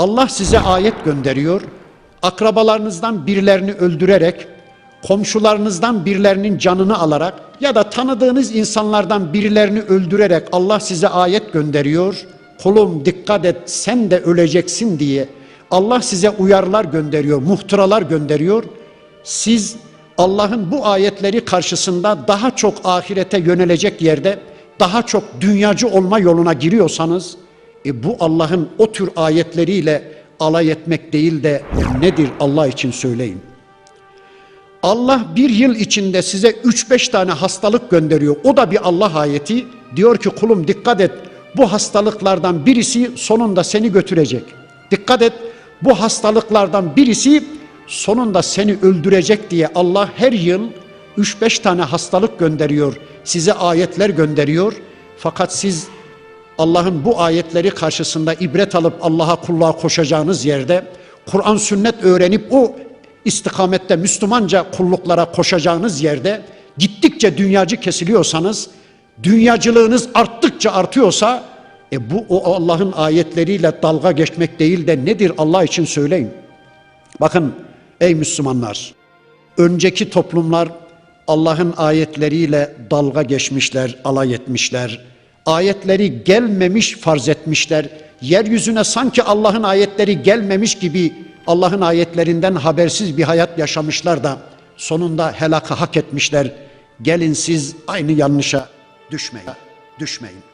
Allah size ayet gönderiyor. Akrabalarınızdan birilerini öldürerek, komşularınızdan birilerinin canını alarak ya da tanıdığınız insanlardan birilerini öldürerek Allah size ayet gönderiyor. Kulum dikkat et sen de öleceksin diye Allah size uyarılar gönderiyor, muhtıralar gönderiyor. Siz Allah'ın bu ayetleri karşısında daha çok ahirete yönelecek yerde daha çok dünyacı olma yoluna giriyorsanız e bu Allah'ın o tür ayetleriyle alay etmek değil de nedir Allah için söyleyin. Allah bir yıl içinde size 3-5 tane hastalık gönderiyor. O da bir Allah ayeti. Diyor ki kulum dikkat et. Bu hastalıklardan birisi sonunda seni götürecek. Dikkat et. Bu hastalıklardan birisi sonunda seni öldürecek diye Allah her yıl 3-5 tane hastalık gönderiyor. Size ayetler gönderiyor. Fakat siz Allah'ın bu ayetleri karşısında ibret alıp Allah'a kulluğa koşacağınız yerde Kur'an sünnet öğrenip o istikamette Müslümanca kulluklara koşacağınız yerde gittikçe dünyacı kesiliyorsanız dünyacılığınız arttıkça artıyorsa e bu o Allah'ın ayetleriyle dalga geçmek değil de nedir Allah için söyleyin. Bakın ey Müslümanlar önceki toplumlar Allah'ın ayetleriyle dalga geçmişler, alay etmişler. Ayetleri gelmemiş farz etmişler. Yeryüzüne sanki Allah'ın ayetleri gelmemiş gibi Allah'ın ayetlerinden habersiz bir hayat yaşamışlar da sonunda helakı hak etmişler. Gelin siz aynı yanlışa düşmeyin. Düşmeyin.